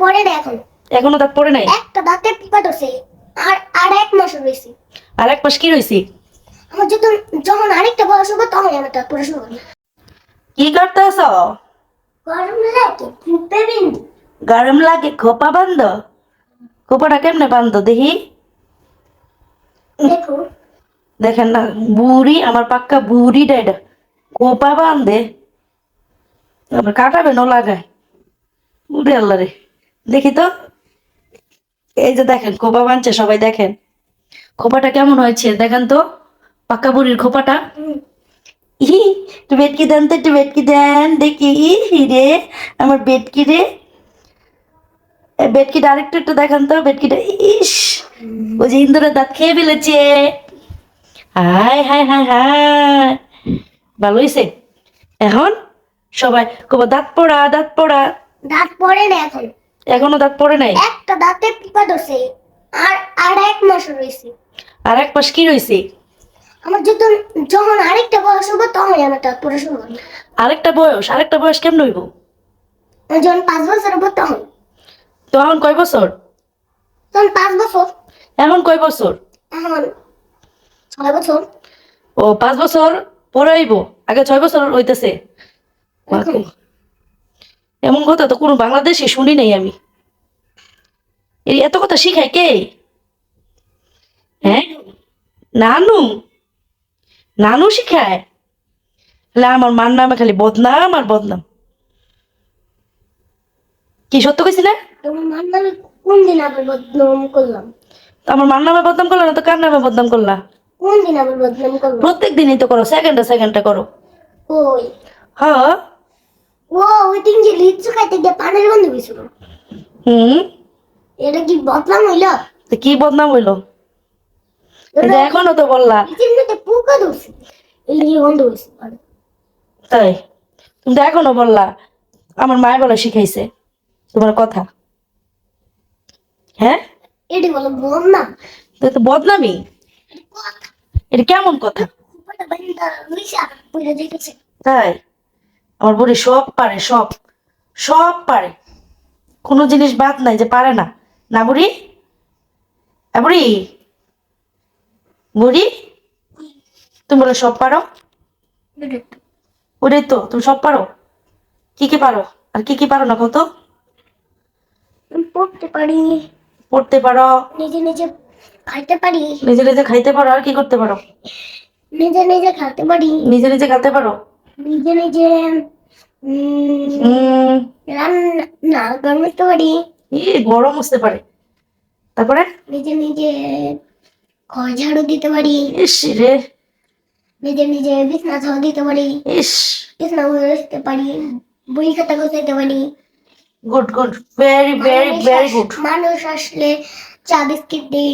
পরে না এখন এখনও দাঁত পড়ে নাই? একটা দাঁতে কাটছে আর আর এক মাস রয়েছে আর এক মাস কি রয়েছি? আমার যখন যখন আরেকটা বয়স হবে তখন আমি দাঁত পড়া শুরু করি কি করতেছ? গরম লাগে ফুপে বিন্দু। গরম লাগে খোপা বান্ধ? খোপাটা কেমনে বান্ধ দেখি? দেখো। দেখেন না বুড়ি আমার পাক্কা বুড়ি ডাইডা খোপা বান্ধে। আবার কাটাবে ন লাগায়। উড়ে আল্লাহ রে। দেখি তো। এই যে দেখেন খোপা বানছে সবাই দেখেন। খোপাটা কেমন হয়েছে দেখেন তো। পাক্কা বুড়ির খোপাটা। হুম। ই একটু বেটকি দেন তো একটু বেটকি দেন। দেখি ই রে আমার বেটকি রে। এ, বেটকিটা আরেকটু একটু দেখান তো বেটকিটা ইস ওই যে ইন্দুরের দাঁত খেয়ে ফেলেছে। হাই হাই হাই হাই ভালো হয়েছে এখন সবাই কব দাঁত পড়া দাঁত পড়া। দাঁত পড়ে না এখন। এখনও দাঁত পড়ে নাই? একটা দাঁতে কাটছে আর আর এক মাস রয়েছে। আর এক মাস কি রয়েছে? আমার যত যখন আরেকটা বয়স হবে তখন আমি দাঁত পড়া শুরু করি আরেকটা বয়স আরেকটা বয়স কেমন হইব? যখন পাঁচ বছর হবে তখন। তখন কয় বছর? তখন পাঁচ বছর। এখন কয় বছর? এখন ছয় বছর। ও পাঁচ বছর পরে হইব? আগে ছয় বছর হইতেছে? এমন কথা তো কোনো বাংলাদেশে শুনি নাই আমি। এর এত কথা শিখায় কে? হ্যাঁ? নানু? নানু শিখায়? তাহলে আমার মার নামে খালি বদনাম আর বদনাম। কি সত্য কইছি না? তোমার মার নামে কোন দিন আবার বদনাম করলাম? তো আমার মার নামে বদনাম করলা না তো কার নামে বদনাম করলা? কোন দিন আবার বদনাম করলাম? প্রত্যেক দিনই তো করো সেকেন্ডে সেকেন্ডে করো। ওই হ্যাঁ? ও ওই দিন যে লিচু খাইতে গিয়ে পানের গন্ধ গেছিল হুম? এটা কি বদনাম হইল? তো কি বদনাম হইল? এখনও তো বললা। পোকা ধরছে। এই লিচু গন্ধ হয়েছে তাই? তুমি তো এখনও বললা আমার মায়ের বলা শিখাইছে তোমার কথা। হ্যাঁ? এটি বলো বদনাম? তো তো বদনামি এটা কেমন কথা? তাই? আমার বুড়ি সব পারে সব। সব পারে। কোনো জিনিস বাদ নাই যে পারে না। না বুড়ি বুড়ি? বুড়ি তুমি বলে সব পারো? ওটাই তো তুমি সব পারো? কি কি পারো? আর কি কি পারো না কত? পড়তে পারি। পড়তে পারো। নিজে নিজে খাইতে পারি। নিজে নিজে খাইতে পারো আর কি করতে পারো? নিজে নিজে খাইতে পারি। নিজে নিজে খেতে পারো? নিজে নিজে রান্না না করতে পারি। ই গরম বুঝতে পারে। তারপরে? নিজে নিজে ঘর ঝাড়ু দিতে পারি। ইস রে। নিজে নিজে বিছনা ঝাড়ু দিতে পারি। ইস। বিছনা গুছাতে পারি। বই খাতা গুছাইতে পারি। Good good. Very very very good মানুষ আসলে চা বিস্কিট দিই।